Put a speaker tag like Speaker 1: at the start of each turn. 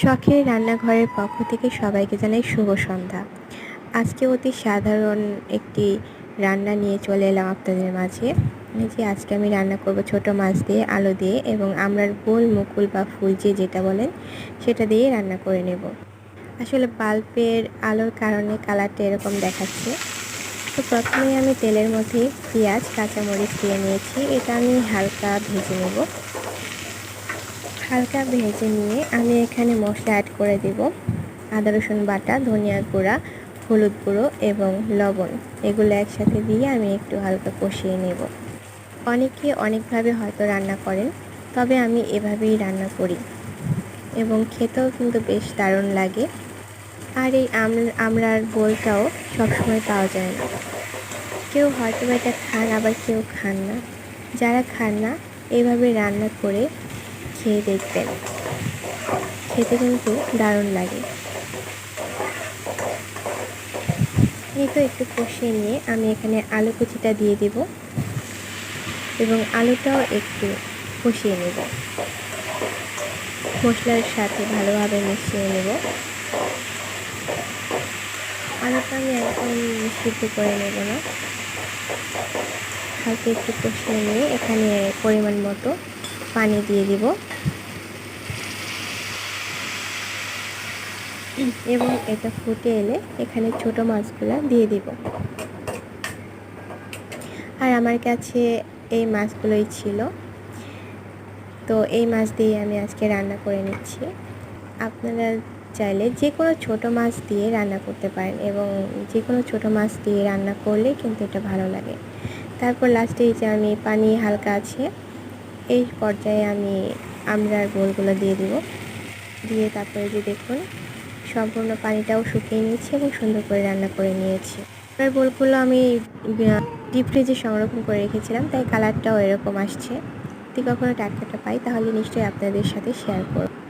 Speaker 1: শখের রান্নাঘরের পক্ষ থেকে সবাইকে জানাই শুভ সন্ধ্যা। আজকে অতি সাধারণ একটি রান্না নিয়ে চলে এলাম আপনাদের মাঝে। যে আজকে আমি রান্না করব ছোট মাছ দিয়ে, আলু দিয়ে এবং আমরার গোল মুকুল বা ফুল যে যেটা বলেন, সেটা দিয়ে রান্না করে নেব। আসলে বাল্বের আলোর কারণে কালারটা এরকম দেখাচ্ছে। তো প্রথমে আমি তেলের মধ্যে পেঁয়াজ, কাঁচামরিচ দিয়ে নিয়েছি। এটা আমি হালকা ভেজে নেব। হালকা ভেজে নিয়ে আমি এখানে মশলা অ্যাড করে দেব। আদা, রসুন বাটা, ধনিয়া গুঁড়া, হলুদ গুঁড়ো এবং লবণ। এগুলো একসাথে দিয়ে আমি একটু হালকা কষিয়ে নেব। অনেকে অনেকভাবে হয়তো রান্না করেন, তবে আমি এভাবেই রান্না করি এবং খেতেও কিন্তু বেশ দারুণ লাগে। আর এই আমরার বোলটাও সবসময় পাওয়া যায় না। কেউ হয়তো এটা খান, আবার কেউ খান না। যারা খান না এইভাবে রান্না করে খেয়ে দেখবেন। খেতে কিন্তু দারুণ লাগে। এই তো একটু কষিয়ে নিয়ে আমি এখানে আলু কুচিটা দিয়ে দেব এবং আলুটাও একটু কষিয়ে নেব। মশলার সাথে ভালোভাবে মিশিয়ে নেব। আলুটা আমি একদম সিদ্ধ করে নেব না। হালকা একটু কষিয়ে নিয়ে এখানে পরিমাণ মতো পানি দিয়ে দিব। এবং এটা ফুটে এলে এখানে ছোট মাছগুলো দিয়ে দিব। আর আমার কাছে এই মাছগুলোই ছিল। তো এই মাছ দিয়ে আমি আজকে রান্না করে নিচ্ছি। আপনারা চাইলে যে কোনো ছোটো মাছ দিয়ে রান্না করতে পারেন এবং যে কোনো ছোটো মাছ দিয়ে রান্না করলে কিন্তু এটা ভালো লাগে। তারপর লাস্টে যে আমি পানি হালকা আছে, এই পর্যায়ে আমি আমরার গোলগুলো দিয়ে দিব। দিয়ে তারপরে যে দেখুন সম্পূর্ণ পানিটাও শুকিয়ে নিয়েছি এবং সুন্দর করে রান্না করে নিয়েছি। এবার বোলগুলো আমি ডিপ ফ্রিজে সংরক্ষণ করে রেখেছিলাম, তাই কালারটাও এরকম আসছে। যদি কখনও টাটকাটা পাই, তাহলে নিশ্চয়ই আপনাদের সাথে শেয়ার করব।